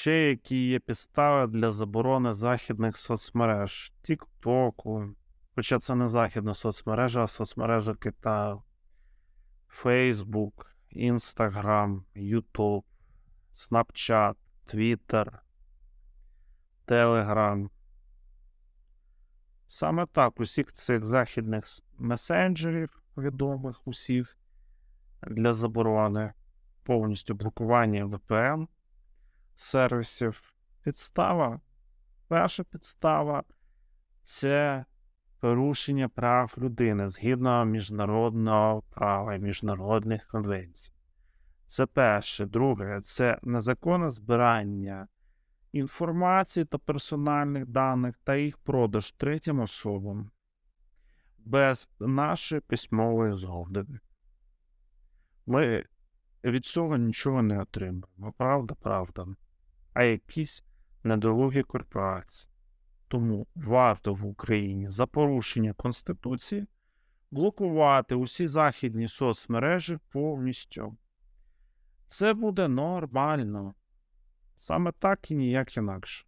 ще які є підстави для заборони західних соцмереж, Тіктоку, хоча це не західна соцмережа, а соцмережа Китаю, Фейсбук, Інстаграм, Ютуб, Снапчат, Твіттер, Телеграм. Саме так, усіх цих західних месенджерів, відомих усіх, для заборони повністю блокування VPN сервісів. Підстава. Перша підстава це порушення прав людини згідно міжнародного права і міжнародних конвенцій. Це перше. Друге, це незаконне збирання інформації та персональних даних та їх продаж третім особам без нашої письмової згоди. Ми від цього нічого не отримуємо. Правда, правда. А якісь недолугі корпорації. Тому варто в Україні за порушення Конституції блокувати усі західні соцмережі повністю. Це буде нормально. Саме так і ніяк інакше.